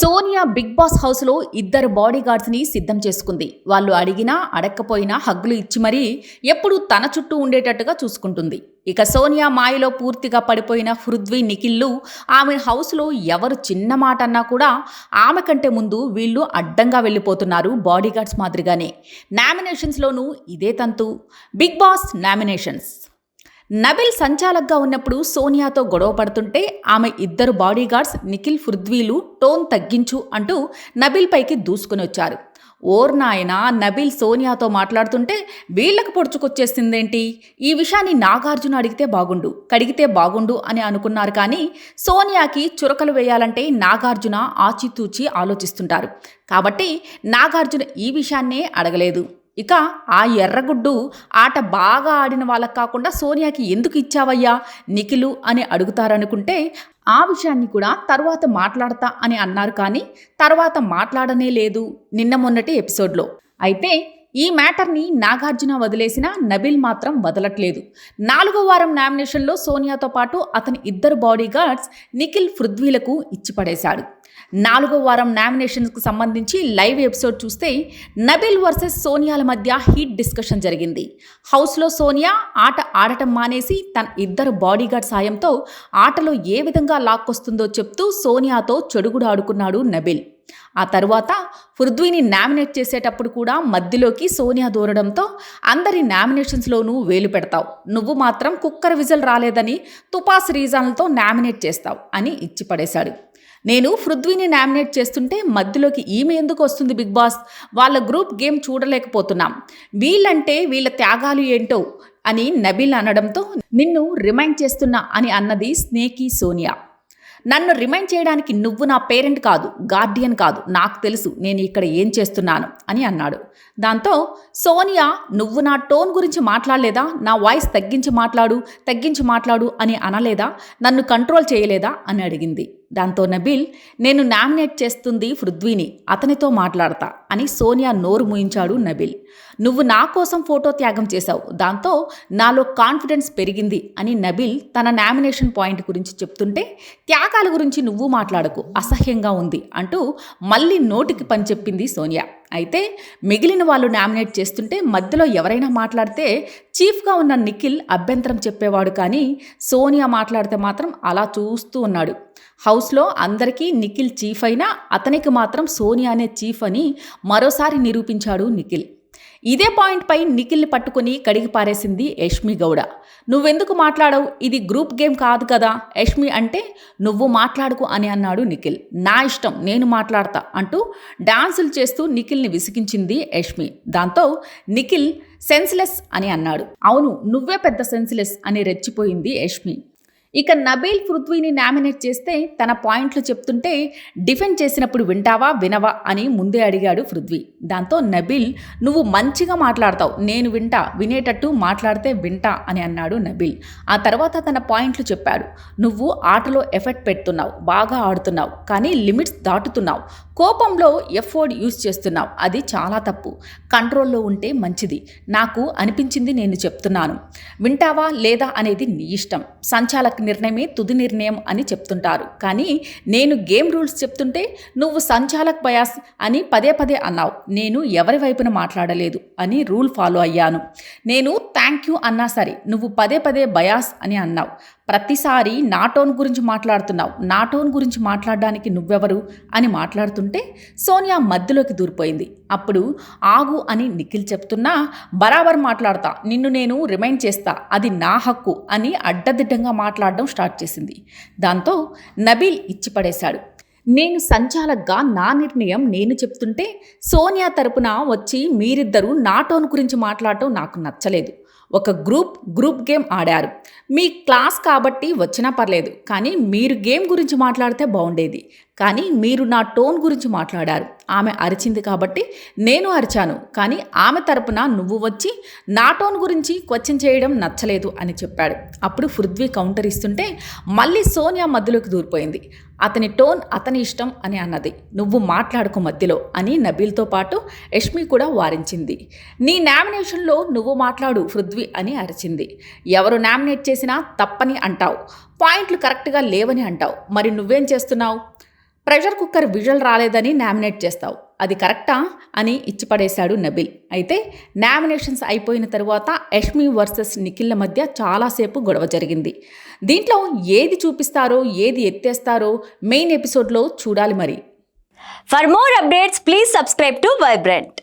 Sonia big boss హౌస్లో ఇద్దరు body గార్డ్స్ని సిద్ధం చేసుకుంది. వాళ్ళు అడిగినా అడక్కపోయినా హగ్గులు ఇచ్చి మరీ ఎప్పుడూ తన చుట్టూ ఉండేటట్టుగా చూసుకుంటుంది. ఇక సోనియా మాయలో పూర్తిగా పడిపోయిన పృథ్వీ నిఖిల్లు ఆమె హౌస్లో ఎవరు చిన్న మాట అన్నా కూడా ఆమె కంటే ముందు వీళ్ళు అడ్డంగా వెళ్ళిపోతున్నారు బాడీగార్డ్స్ మాదిరిగానే. నామినేషన్స్లోనూ ఇదే తంతు. Bigg Boss nominations. నబిల్ సంచాలక్గా ఉన్నప్పుడు సోనియాతో గొడవ పడుతుంటే ఆమె ఇద్దరు బాడీగార్డ్స్ నిఖిల్ ఫుర్ద్వీలు టోన్ తగ్గించు అంటూ నబిల్ పైకి దూసుకుని వచ్చారు. ఓర్ నాయన నబిల్ సోనియాతో మాట్లాడుతుంటే వీళ్ళకు పొడుచుకొచ్చేసిందేంటి? ఈ విషయాన్ని నాగార్జున అడిగితే బాగుండు కడిగితే బాగుండు అని అనుకున్నారు కానీ సోనియాకి చురకలు వేయాలంటే నాగార్జున ఆచితూచి ఆలోచిస్తుంటారు. కాబట్టి నాగార్జున ఈ విషయాన్నే అడగలేదు. ఇక ఆ ఎర్రగుడ్డు ఆట బాగా ఆడిన వాళ్ళకి కాకుండా సోనియాకి ఎందుకు ఇచ్చావయ్యా? నిఖిలు అని అడుగుతారనుకుంటే ఆ విషయాన్ని కూడా తర్వాత మాట్లాడతా అని అన్నారు కానీ తర్వాత మాట్లాడనే లేదు నిన్న మొన్నటి ఎపిసోడ్లో. అయితే ఈ మ్యాటర్ని నాగార్జున వదిలేసిన నబిల్ మాత్రం వదలట్లేదు. నాలుగో వారం నామినేషన్లో సోనియాతో పాటు అతని ఇద్దరు బాడీగార్డ్స్ నిఖిల్ పృథ్వీలకు ఇచ్చిపడేశాడు నాలుగో వారం నామినేషన్స్కు సంబంధించి లైవ్ ఎపిసోడ్ చూస్తే నబిల్ వర్సెస్ సోనియాల మధ్య హీట్ డిస్కషన్ జరిగింది. హౌస్లో సోనియా ఆట ఆడటం మానేసి తన ఇద్దరు బాడీగార్డ్ సాయంతో ఆటలో ఏ విధంగా లాక్కొస్తుందో చెప్తూ సోనియాతో చెడుగుడు ఆడుకున్నాడు నబిల్. ఆ తరువాత పృథ్వీని నామినేట్ చేసేటప్పుడు కూడా మధ్యలోకి సోనియా దూరడంతో అందరి నామినేషన్స్లోనూ వేలు పెడతావు. నువ్వు మాత్రం కుక్కర్ విజల్ రాలేదని తుపాస్ రీజన్లతో నామినేట్ చేస్తావు అని ఇచ్చి పడేశాడు నేను పృథ్వీని నామినేట్ చేస్తుంటే మధ్యలోకి ఈమె ఎందుకు వస్తుంది బిగ్ బాస్? వాళ్ళ గ్రూప్ గేమ్ చూడలేకపోతున్నాం. వీళ్ళంటే వీళ్ళ త్యాగాలు ఏంటో అని నబిల్ అనడంతో నిన్ను రిమైండ్ చేస్తున్నా అని అన్నది స్నేకి సోనియా. నన్ను రిమైండ్ చేయడానికి నువ్వు నా పేరెంట్ కాదు గార్డియన్ కాదు. నాకు తెలుసు నేను ఇక్కడ ఏం చేస్తున్నాను అని అన్నాడు. దాంతో సోనియా నువ్వు నా టోన్ గురించి మాట్లాడలేదా? నా వాయిస్ తగ్గించి మాట్లాడు తగ్గించి మాట్లాడు అని అనలేదా? నన్ను కంట్రోల్ చేయలేదా? అని అడిగింది. దాంతో నబిల్ నేను నామినేట్ చేస్తుంది పృథ్వీని అతనితో మాట్లాడతా అని సోనియా నోరు ముయించాడు నబిల్. నువ్వు నా కోసం ఫోటో త్యాగం చేశావు దాంతో నాలో కాన్ఫిడెన్స్ పెరిగింది అని నబిల్ తన నామినేషన్ పాయింట్ గురించి చెప్తుంటే త్యాగాల గురించి నువ్వు మాట్లాడకు అసహ్యంగా ఉంది అంటూ మళ్ళీ నోటికి పని చెప్పింది సోనియా. అయితే మిగిలిన వాళ్ళు నామినేట్ చేస్తుంటే మధ్యలో ఎవరైనా మాట్లాడితే చీఫ్గా ఉన్న నిఖిల్ అభ్యంతరం చెప్పేవాడు కానీ సోనియా మాట్లాడితే మాత్రం అలా చూస్తూ ఉన్నాడు. హౌస్లో అందరికీ నిఖిల్ చీఫ్ అయినా అతనికి మాత్రం సోనియానే చీఫ్ అని మరోసారి నిరూపించాడు నిఖిల్. ఇదే పాయింట్పై నిఖిల్ని పట్టుకుని కడిగి పారేసింది యష్మి గౌడ. నువ్వెందుకు మాట్లాడవు? ఇది గ్రూప్ గేమ్ కాదు కదా. యష్మి అంటే నువ్వు మాట్లాడుకు అని అన్నాడు నిఖిల్. నా ఇష్టం నేను మాట్లాడతా అంటూ డాన్సులు చేస్తూ నిఖిల్ని విసిగించింది యష్మి. దాంతో నిఖిల్ సెన్స్లెస్ అని అన్నాడు. అవును నువ్వే పెద్ద సెన్స్లెస్ అని రెచ్చిపోయింది యష్మి. ఇక నబీల్ పృథ్వీని నామినేట్ చేస్తే తన పాయింట్లు చెప్తుంటే డిఫెండ్ చేసినప్పుడు వింటావా వినవా? అని ముందే అడిగాడు పృథ్వీ. దాంతో నబీల్ నువ్వు మంచిగా మాట్లాడతావు నేను వింటా వినేటట్టు మాట్లాడితే వింటా అని అన్నాడు నబీల్. ఆ తర్వాత తన పాయింట్లు చెప్పాడు. నువ్వు ఆటలో ఎఫెక్ట్ పెడుతున్నావు బాగా ఆడుతున్నావు కానీ లిమిట్స్ దాటుతున్నావు. కోపంలో ఎఫోర్డ్ యూజ్ చేస్తున్నావు అది చాలా తప్పు. కంట్రోల్లో ఉంటే మంచిది. నాకు అనిపించింది నేను చెప్తున్నాను. వింటావా లేదా అనేది నీ ఇష్టం. సంచాలక నిర్ణయమే తుది నిర్ణయం అని చెప్తుంటారు. కానీ నేను గేమ్ రూల్స్ చెప్తుంటే నువ్వు సంచాలక్ బయాస్ అని పదే పదే అన్నావు. నేను ఎవరి వైపున మాట్లాడలేదు అని రూల్ ఫాలో అయ్యాను. నేను థ్యాంక్ యూ అన్నా సరే నువ్వు పదే పదే బయాస్ అని అన్నావు. ప్రతిసారి నాటోన్ గురించి మాట్లాడుతున్నావు. నాటోన్ గురించి మాట్లాడడానికి నువ్వెవరు? అని మాట్లాడుతుంటే సోనియా మధ్యలోకి దూరిపోయింది. అప్పుడు ఆగు అని నిఖిల్ చెప్తున్నా బరాబర్ మాట్లాడతా. నిన్ను నేను రిమైండ్ చేస్తా. అది నా హక్కు అని అడ్డదిడ్డంగా మాట్లాడడం స్టార్ట్ చేసింది. దాంతో నబీల్ ఇచ్చిపడేశాడు. నేను సంచాలక్గా నా నిర్ణయం నేను చెప్తుంటే సోనియా తరపున వచ్చి మీరిద్దరూ నాటోన్ గురించి మాట్లాడటం నాకు నచ్చలేదు. ఒక గ్రూప్ గ్రూప్ గేమ్ ఆడారు. మీ క్లాస్ కాబట్టి వచ్చినా పర్లేదు కానీ మీరు గేమ్ గురించి మాట్లాడితే బాగుండేది. కానీ మీరు నా టోన్ గురించి మాట్లాడారు. ఆమె అరిచింది కాబట్టి నేను అరిచాను. కానీ ఆమె తరపున నువ్వు వచ్చి నా టోన్ గురించి క్వశ్చన్ చేయడం నచ్చలేదు అని చెప్పాడు. అప్పుడు పృథ్వీ కౌంటర్ ఇస్తుంటే మళ్ళీ సోనియా మధ్యలోకి దూరిపోయింది. అతని టోన్ అతని ఇష్టం అని అన్నది. నువ్వు మాట్లాడుకో మధ్యలో అని నబీల్తో పాటు యష్మి కూడా వారించింది. నీ నామినేషన్లో నువ్వు మాట్లాడు పృథ్వీ అని అరిచింది. ఎవరు నామినేట్ చేసినా తప్పని అంటావు. పాయింట్లు కరెక్ట్గా లేవని అంటావు. మరి నువ్వేం చేస్తున్నావు? ప్రెషర్ కుక్కర్ విజువల్ రాలేదని నామినేట్ చేస్తావు. అది కరెక్టా? అని ఇచ్చిపడేశాడు నబిల్. అయితే నామినేషన్స్ అయిపోయిన తరువాత యష్మి వర్సెస్ నిఖిల్ల మధ్య చాలాసేపు గొడవ జరిగింది. దీంట్లో ఏది చూపిస్తారో ఏది ఎత్తేస్తారో మెయిన్ ఎపిసోడ్లో చూడాలి మరి. For more updates please subscribe to vibrant